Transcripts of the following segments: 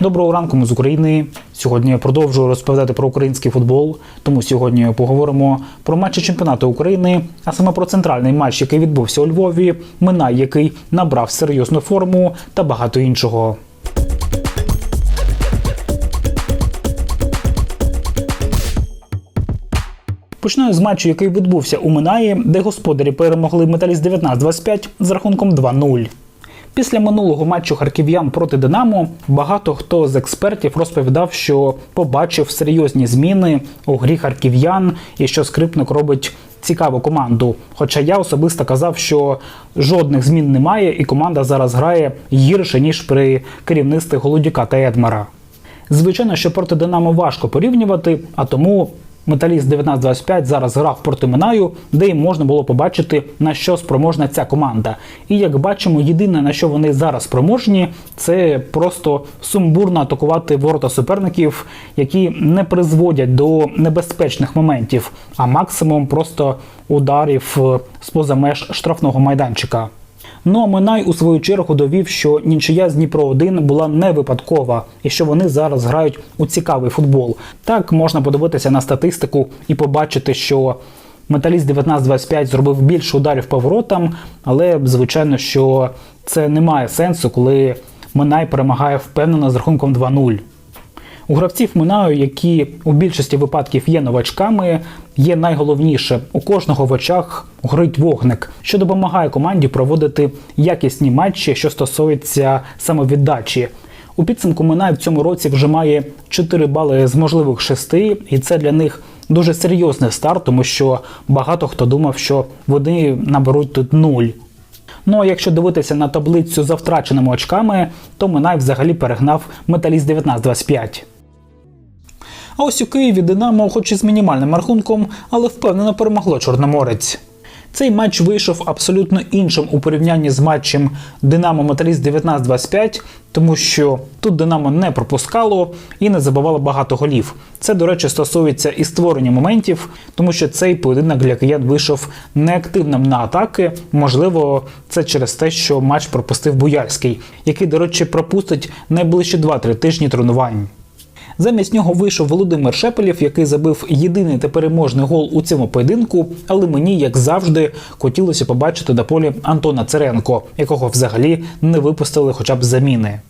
Доброго ранку ми з України. Сьогодні я продовжую розповідати про український футбол. Тому сьогодні поговоримо про матчі чемпіонату України, а саме про центральний матч, який відбувся у Львові, Минай, який набрав серйозну форму та багато іншого. Починаю з матчу, який відбувся у Минаї, де господарі перемогли металіст 19-25 з рахунком 2-0. Після минулого матчу харків'ян проти Динамо багато хто з експертів розповідав, що побачив серйозні зміни у грі харків'ян і що скрипник робить цікаву команду. Хоча я особисто казав, що жодних змін немає, і команда зараз грає гірше ніж при керівництві Голодюка та Едмара. Звичайно, що проти Динамо важко порівнювати, а тому Металіст 1925 зараз грав проти Минаю, де й можна було побачити, на що спроможна ця команда. І як бачимо, єдине на що вони зараз спроможні, це просто сумбурно атакувати ворота суперників, які не призводять до небезпечних моментів, а максимум просто ударів е, з поза меж штрафного майданчика. Ну а Минай у свою чергу довів, що нічия з Дніпро 1 була не випадкова і що вони зараз грають у цікавий футбол. Так можна подивитися на статистику і побачити, що металіст 19-25 зробив більше ударів по воротам, але звичайно, що це не має сенсу, коли Минай перемагає впевнено з рахунком 2-0. У гравців Минаю, які у більшості випадків є новачками, є найголовніше у кожного в очах горить вогник, що допомагає команді проводити якісні матчі, що стосується самовіддачі. У підсумку Минай в цьому році вже має 4 бали з можливих 6, і це для них дуже серйозний старт, тому що багато хто думав, що вони наберуть тут нуль. Ну а якщо дивитися на таблицю за втраченими очками, то Минай взагалі перегнав металіст 19-25. А ось у Києві Динамо, хоч і з мінімальним рахунком, але впевнено перемогло Чорноморець. Цей матч вийшов абсолютно іншим у порівнянні з матчем Динамо Металіст 19-25, тому що тут Динамо не пропускало і не забивало багато голів. Це, до речі, стосується і створення моментів, тому що цей поєдинок для киян вийшов неактивним на атаки. Можливо, це через те, що матч пропустив Буяльський, який, до речі, пропустить найближчі 2-3 тижні тренувань. Замість нього вийшов Володимир Шепелєв, який забив єдиний та переможний гол у цьому поєдинку. Але мені, як завжди, хотілося побачити на полі Антона Церенко, якого взагалі не випустили хоча б заміни.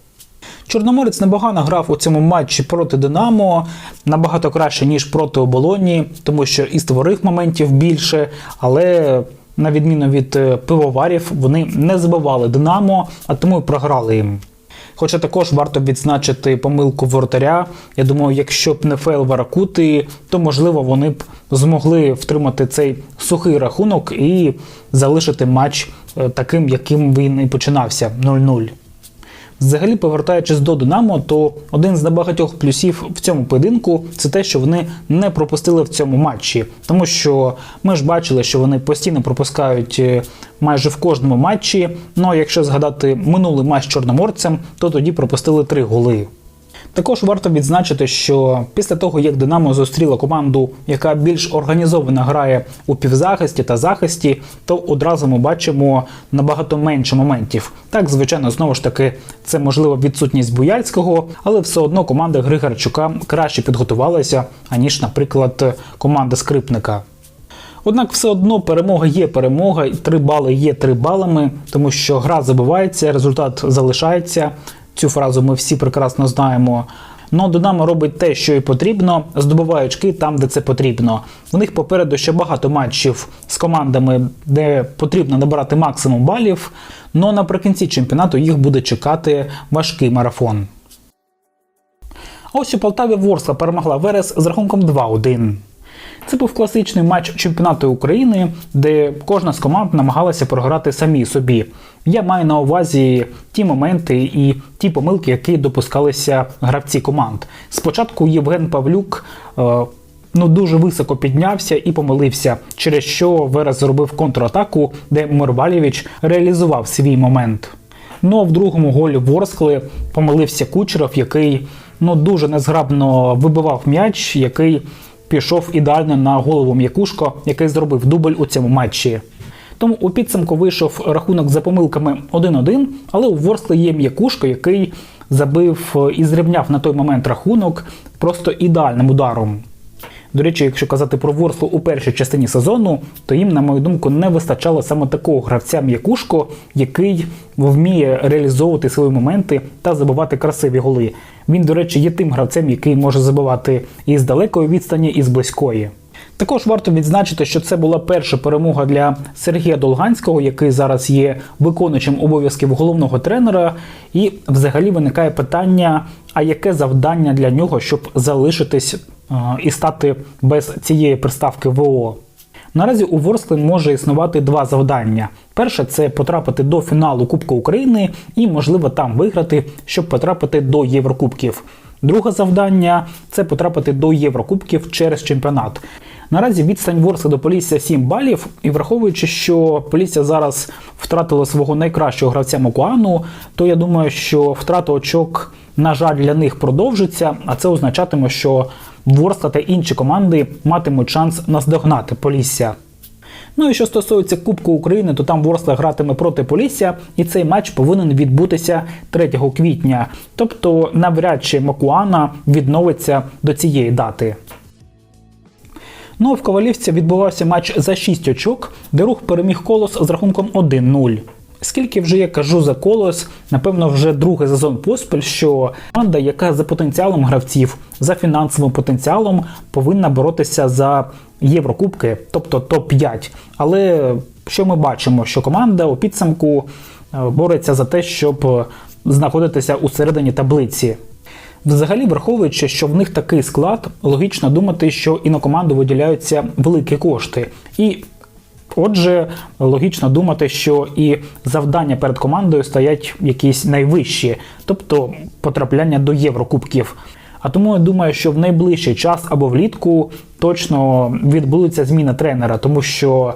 Чорноморець непогано грав у цьому матчі проти Динамо набагато краще ніж проти оболоні, тому що і створив моментів більше, але. На відміну від е, пивоварів, вони не забивали Динамо, а тому і програли їм. Хоча також варто відзначити помилку воротаря. Я думаю, якщо б не фейл Варакути, то можливо вони б змогли втримати цей сухий рахунок і залишити матч е, таким, яким він і починався 0-0. Взагалі, повертаючись до Динамо, то один з небагатьох плюсів в цьому поєдинку це те, що вони не пропустили в цьому матчі, тому що ми ж бачили, що вони постійно пропускають е, майже в кожному матчі. Ну а якщо згадати минулий матч чорноморцем, то тоді пропустили три голи. Також варто відзначити, що після того, як Динамо зустріла команду, яка більш організовано грає у півзахисті та захисті, то одразу ми бачимо набагато менше моментів. Так, звичайно, знову ж таки, це можливо відсутність Буяльського, але все одно команда Григорчука краще підготувалася, аніж, наприклад, команда Скрипника. Однак все одно перемога є перемога, і три бали є три балами, тому що гра забивається, результат залишається. Цю фразу ми всі прекрасно знаємо. Но Динамо робить те, що і потрібно, здобуває очки там, де це потрібно. У них попереду ще багато матчів з командами, де потрібно набирати максимум балів. Но наприкінці чемпіонату їх буде чекати важкий марафон. Ось у Полтаві Ворскла перемогла Верес з рахунком 2-1. Це був класичний матч чемпіонату України, де кожна з команд намагалася програти самі собі. Я маю на увазі ті моменти і ті помилки, які допускалися гравці команд. Спочатку Євген Павлюк. Е, Ну, дуже високо піднявся і помилився, через що Верес зробив контратаку, де Мирвалєвич реалізував свій момент. Ну а в другому голі Ворскли помилився Кучеров, який ну дуже незграбно вибивав м'яч, який пішов ідеально на голову м'якушко, який зробив дубль у цьому матчі. Тому у підсумку вийшов рахунок за помилками 1-1, але у Ворскли є м'якушко, який забив е, і зрівняв на той момент рахунок просто ідеальним ударом. До речі, якщо казати про Ворслу у першій частині сезону, то їм, на мою думку, не вистачало саме такого гравця м'якушко, який вміє реалізовувати свої моменти та забивати красиві голи. Він, до речі, є тим гравцем, який може забивати і з далекої відстані, і з близької. Також варто відзначити, що це була перша перемога для Сергія Долганського, який зараз є виконуючим обов'язків головного тренера. І взагалі виникає питання: а яке завдання для нього, щоб залишитись і стати без цієї приставки ВО? Наразі у Ворскли може існувати два завдання. Перше це потрапити до фіналу Кубка України і, можливо, там виграти, щоб потрапити до Єврокубків. Друге завдання це потрапити до Єврокубків через чемпіонат. Наразі відстань Ворскли до Полісся 7 балів, і враховуючи, що Полісся зараз втратило свого найкращого гравця Макуану, то я думаю, що втрата очок, на жаль, для них продовжиться, а це означатиме, що Ворскла та інші команди матимуть шанс наздогнати Полісся. Ну і що стосується Кубку України, то там Ворскла гратиме проти Полісся, і цей матч повинен відбутися 3 квітня. Тобто навряд чи Макуана відновиться до цієї дати. Ну а в Ковалівці відбувався матч за 6 очок, де рух переміг колос з рахунком 1-0. Скільки вже я кажу за колос, напевно, вже другий сезон поспіль, що команда, яка за потенціалом гравців, за фінансовим потенціалом, повинна боротися за Єврокубки, тобто топ-5. Але що ми бачимо, що команда у підсумку е, бореться за те, щоб знаходитися у середині таблиці. Взагалі, враховуючи, що в них такий склад, логічно думати, що і на команду виділяються великі кошти. І отже, логічно думати, що і завдання перед командою стоять якісь найвищі, тобто потрапляння до Єврокубків. А тому я думаю, що в найближчий час або влітку точно відбудеться зміна тренера, тому що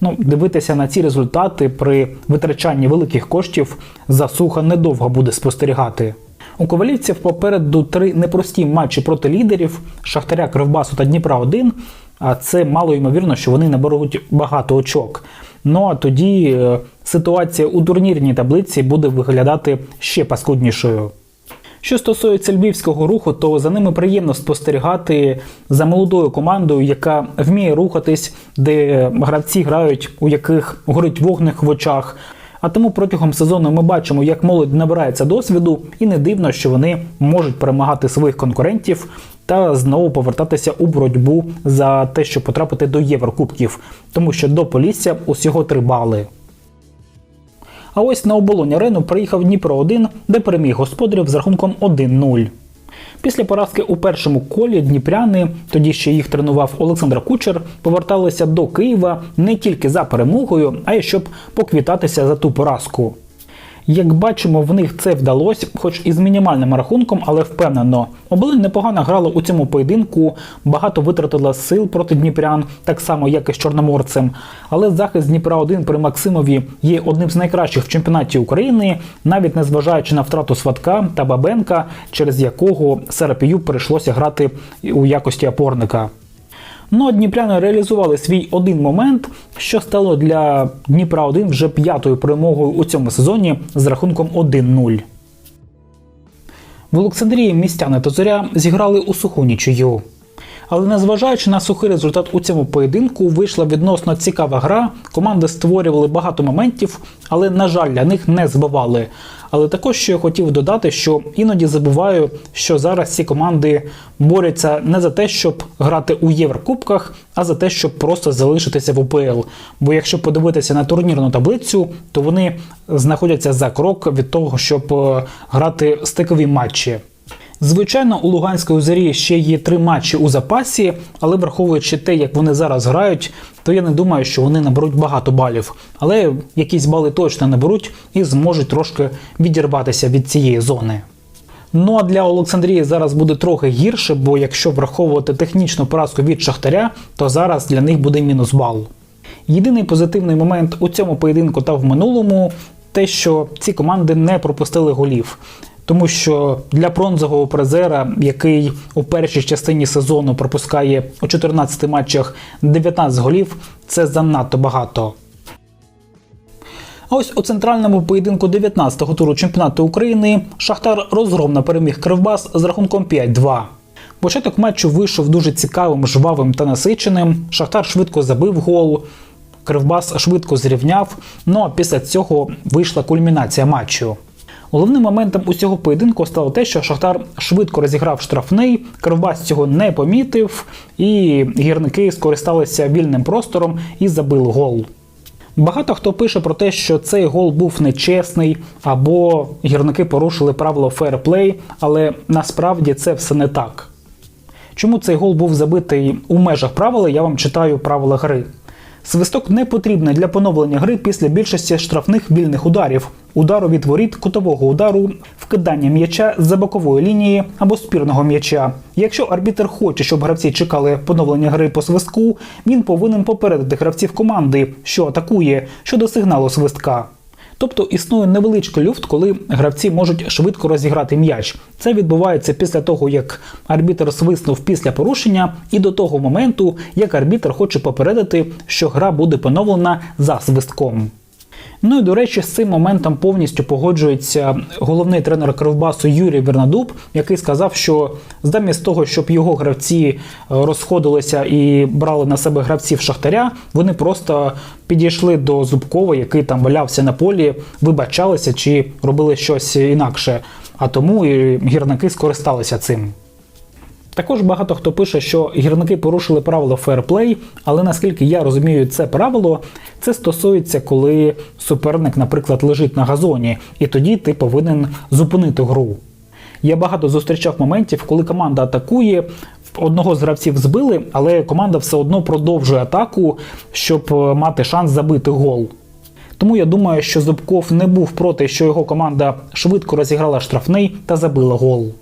ну, дивитися на ці результати при витрачанні великих коштів засуха недовго буде спостерігати. У ковалівців попереду три непрості матчі проти лідерів Шахтаря, Кривбасу та Дніпра 1 А це мало ймовірно, що вони наберуть багато очок. Ну а тоді е, ситуація у турнірній таблиці буде виглядати ще паскуднішою. Що стосується львівського руху, то за ними приємно спостерігати за молодою командою, яка вміє рухатись, де гравці грають, у яких горить вогник в очах. А тому протягом сезону ми бачимо, як молодь набирається досвіду, і не дивно, що вони можуть перемагати своїх конкурентів та знову повертатися у боротьбу за те, щоб потрапити до Єврокубків, тому що до Полісся усього три бали. А ось на оболонь арену приїхав Дніпро 1 де переміг господарів з рахунком 1-0. Після поразки у першому колі дніпряни, тоді ще їх тренував Олександр Кучер, поверталися до Києва не тільки за перемогою, а й щоб поквітатися за ту поразку. Як бачимо, в них це вдалося, хоч і з мінімальним рахунком, але впевнено. Оболонь непогано грала у цьому поєдинку, багато витратила сил проти Дніпрян, так само як і з Чорноморцем. Але захист Дніпра 1 при Максимові є одним з найкращих в чемпіонаті України, навіть незважаючи на втрату Сватка та Бабенка, через якого Серапію прийшлося грати у якості опорника. Ну а дніпряни реалізували свій один момент, що стало для Дніпра 1 вже п'ятою перемогою у цьому сезоні з рахунком 1-0. В Олександрії містяни та зоря зіграли у суху нічию. Але незважаючи на сухий результат у цьому поєдинку, вийшла відносно цікава гра. Команди створювали багато моментів, але, на жаль, для них не збивали. Але також що я хотів додати, що іноді забуваю, що зараз ці команди борються не за те, щоб грати у Єврокубках, а за те, щоб просто залишитися в УПЛ. Бо якщо подивитися на турнірну таблицю, то вони знаходяться за крок від того, щоб е, грати стикові матчі. Звичайно, у Луганської зорі ще є три матчі у запасі, але враховуючи те, як вони зараз грають, то я не думаю, що вони наберуть багато балів. Але якісь бали точно наберуть і зможуть трошки відірватися від цієї зони. Ну а для Олександрії зараз буде трохи гірше, бо якщо враховувати технічну поразку від Шахтаря, то зараз для них буде мінус бал. Єдиний позитивний момент у цьому поєдинку та в минулому те, що ці команди не пропустили голів. Тому що для бронзового призера, який у першій частині сезону пропускає у 14 матчах 19 голів, це занадто багато. Ось у центральному поєдинку 19-го туру чемпіонату України Шахтар розгромно переміг Кривбас з рахунком 5-2. Початок матчу вийшов дуже цікавим, жвавим та насиченим. Шахтар швидко забив гол. Кривбас швидко зрівняв. Ну а після цього вийшла кульмінація матчу. Головним моментом усього поєдинку стало те, що Шахтар швидко розіграв штрафний, Кривбас цього не помітив, і гірники скористалися вільним простором і забили гол. Багато хто пише про те, що цей гол був нечесний, або гірники порушили правило фейерплей, але насправді це все не так. Чому цей гол був забитий у межах правил, я вам читаю правила гри. Свисток не потрібний для поновлення гри після більшості штрафних вільних ударів, удару від воріт, кутового удару, вкидання м'яча з-за бокової лінії або спірного м'яча. Якщо арбітер хоче, щоб гравці чекали поновлення гри по свистку, він повинен попередити гравців команди, що атакує, щодо сигналу свистка. Тобто існує невеличкий люфт, коли гравці можуть швидко розіграти м'яч. Це відбувається після того, як арбітр свиснув після порушення, і до того моменту, як арбітр хоче попередити, що гра буде поновлена за свистком. Ну і до речі, з цим моментом повністю погоджується головний тренер Кривбасу Юрій Вернадуб, який сказав, що замість того, щоб його гравці розходилися і брали на себе гравців Шахтаря, вони просто підійшли до Зубкова, який там валявся на полі, вибачалися чи робили щось інакше. А тому і гірники скористалися цим. Також багато хто пише, що гірники порушили правило фейерплей, але наскільки я розумію це правило, це стосується, коли суперник, наприклад, лежить на газоні, і тоді ти повинен зупинити гру. Я багато зустрічав моментів, коли команда атакує, одного з гравців збили, але команда все одно продовжує атаку, щоб мати шанс забити гол. Тому я думаю, що Зубков не був проти, що його команда швидко розіграла штрафний та забила гол.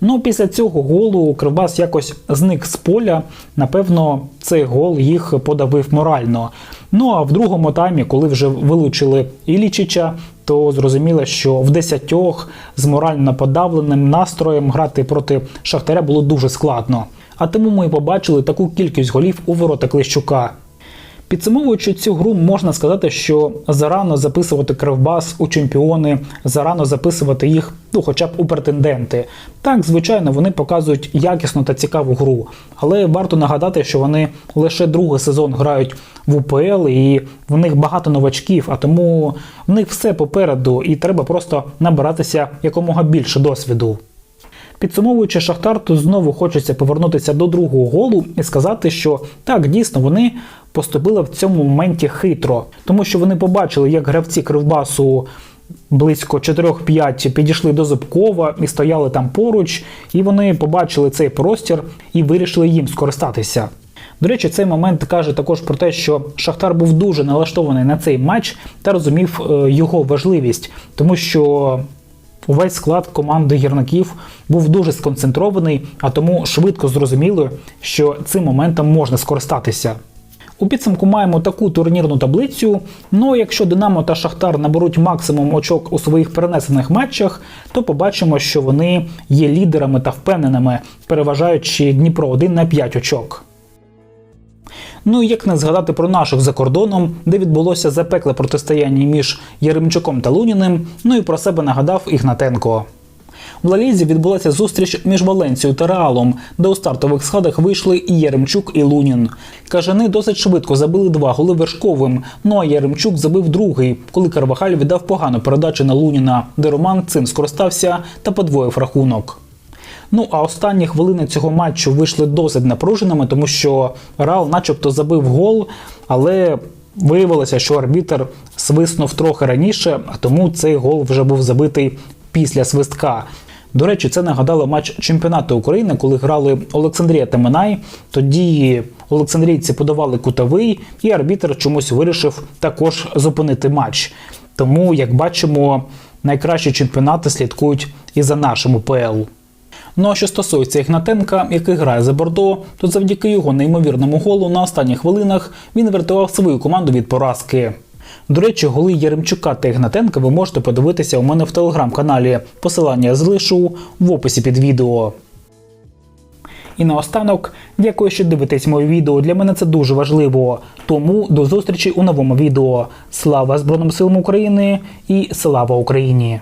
Ну, після цього голу Кривбас якось зник з поля. Напевно, цей гол їх подавив морально. Ну а в другому таймі, коли вже вилучили Ілічича, то зрозуміло, що в десятьох з морально подавленим настроєм грати проти Шахтаря було дуже складно. А тому ми побачили таку кількість голів у ворота Клещука. Підсумовуючи цю гру, можна сказати, що зарано записувати Кривбас у чемпіони, зарано записувати їх, ну хоча б у претенденти. Так, звичайно, вони показують якісну та цікаву гру, але варто нагадати, що вони лише другий сезон грають в УПЛ, і в них багато новачків, а тому в них все попереду, і треба просто набиратися якомога більше досвіду. Підсумовуючи Шахтар, то знову хочеться повернутися до другого голу і сказати, що так, дійсно, вони поступили в цьому моменті хитро, тому що вони побачили, як гравці Кривбасу близько 4-5 підійшли до Зубкова і стояли там поруч, і вони побачили цей простір і вирішили їм скористатися. До речі, цей момент каже також про те, що Шахтар був дуже налаштований на цей матч та розумів е, його важливість, тому що увесь склад команди гірників був дуже сконцентрований, а тому швидко зрозуміло, що цим моментом можна скористатися. У підсумку маємо таку турнірну таблицю. Ну якщо Динамо та Шахтар наберуть максимум очок у своїх перенесених матчах, то побачимо, що вони є лідерами та впевненими, переважаючи Дніпро 1 на 5 очок. Ну і як не згадати про наших за кордоном, де відбулося запекле протистояння між Яремчуком та Луніним, ну і про себе нагадав Ігнатенко. В Лалізі відбулася зустріч між Валенцією та Реалом, де у стартових сходах вийшли і Яремчук, і Лунін. Кажани досить швидко забили два голи вершковим. Ну а Яремчук забив другий, коли Карвахаль віддав погану передачу на Луніна, де Роман цим скористався та подвоїв рахунок. Ну а останні хвилини цього матчу вийшли досить напруженими, тому що Реал, начебто, забив гол, але виявилося, що арбітер свиснув трохи раніше, а тому цей гол вже був забитий після свистка. До речі, це нагадало матч чемпіонату України, коли грали Олександрія та Минай. Тоді Олександрійці подавали кутовий, і арбітр чомусь вирішив також зупинити матч. Тому, як бачимо, найкращі чемпіонати слідкують і за нашим УПЛ. Ну а що стосується Ігнатенка, який грає за Бордо, то завдяки його неймовірному голу на останніх хвилинах він врятував свою команду від поразки. До речі, голи Яремчука та Ігнатенка ви можете подивитися у мене в телеграм-каналі. Посилання залишу в описі під відео. І наостанок, дякую, що дивитесь моє відео. Для мене це дуже важливо. Тому до зустрічі у новому відео. Слава Збройним силам України і слава Україні!